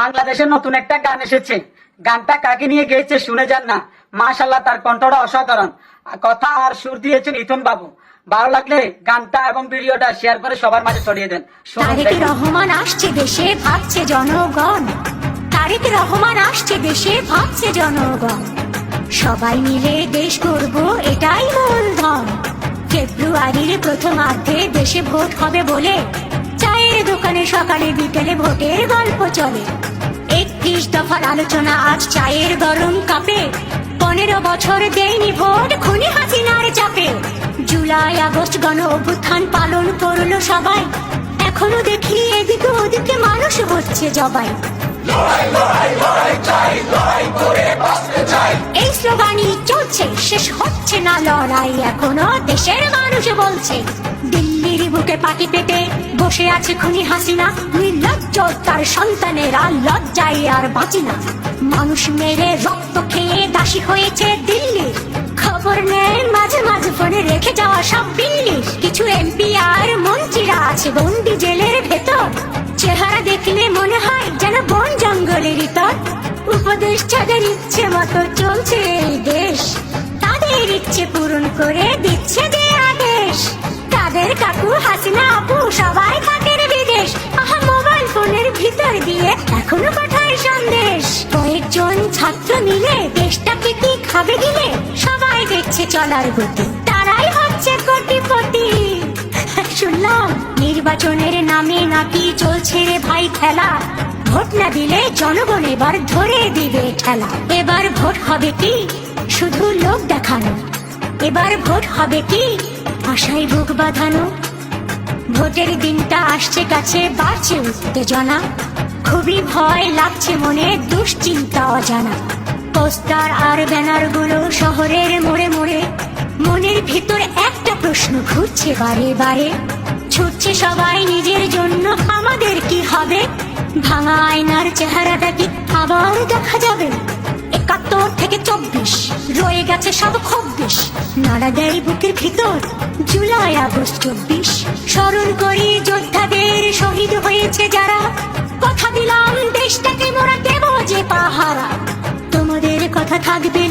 বাংলাদেশের নতুন একটা গান এসেছে। গানটা কাকে নিয়ে গেয়েছে শুনে যান না। মাশাল্লাহ তার কণ্ঠটা অসাধারণ। কথা আর সুর দিয়েছেন ইথন বাবু। ভালো লাগলে গানটা এবং ভিডিওটা শেয়ার করে সবার মাঝে ছড়িয়ে দেন। তারেক রহমান আসছে দেশে ভাবছে জনগণ। তারেক রহমান আসছে দেশে ভাবছে জনগণ। সবাই মিলে দেশ করব এটাই মূলধন ফেব্রুয়ারির প্রথমার্ধে দেশে ভোট হবে বলে। চায়ের দোকানে সকালে বিকেলে ভোটের গল্প চলে। একত্রিশ দফার আলোচনা আজ চায়ের গরম কাপে। পনেরো বছর দেয়নি ভোট, খুনি হাসিনার চাপে। জুলাই, আগস্ট গণ অভ্যুত্থান পালন করল সবাই। এখনও দেখি এদিকে ওদিকে মানুষ হচ্ছে জবাই। এই স্লোগানই চলছে, শেষ হচ্ছে না লড়াই, এখনও দেশের মানুষ বলছে। দিল্লির বুকে বসে আছে খুনি হাসিনা। নির্লজ্জ তার সন্তানেরা লজ্জায় আর বাঁচি না। মানুষ মেরে রক্ত খেয়ে দাসী হয়েছে দিল্লির খবর নেয় মাঝে মাঝে ফোনে রেখে যাওয়া সব বিল্লির কিছু এমপি আর মন্ত্রীরা আছে বন্দি জেলের ভেতর। চেহারা দেখলে মনে হয় যেন বন জঙ্গলের ইতর উপদেশ যাদের ইচ্ছে মতো চলছে এই দেশ, তাদের ইচ্ছে পূরণ করে দিচ্ছে যে আদেশ তাদের হাসিনা আপু, সবাই থাকেন বিদেশ। আহা, মোবাইল ফোনের ভিতর দিয়ে এখনও পাঠায় সন্দেশ। কয়েকজন ছাত্র মিলে দেশটাকে কি খাবে গিলে সবাই দেখছে চলার গতি। তারাই হচ্ছে কোটিপতি। শুনলাম নির্বাচনের নামে নাকি চলছে রে ভাই খেলা। ভোট না দিলে জনগণ এবার ধরে দিবে ঠেলা। এবার ভোট হবে কি? শুধু লোক দেখানো। এবার ভোট হবে কি? আশায় বুক বাঁধানো। ভোটের দিনটা আসছে কাছে, বাড়ছে উত্তেজনা। খুবই ভয় লাগছে মনে, দুশ্চিন্তা অজানা। পোস্টার আর ব্যানারগুলো শহরের মোড়ে মোড়ে। মনের ভিতর একটা প্রশ্ন ঘুরছে বারে বারে। ছুটছে সবাই নিজের জন্য, আমাদের কি হবে? ভাঙা আয়নার চেহারাটা কি আবার দেখা যাবে? একাত্তর থেকে চব্বিশ। রয়ে গেছে সব খব্বিশ নাড়া দেয় বুকের ভিতর, জুলাই আগস্ট চব্বিশ। স্মরণ করি যোদ্ধাদের শহীদ হয়েছে যারা। কথা দিলাম দেশটাকে মোরা দেব যে পাহারা। তোমাদের কথা থাকবে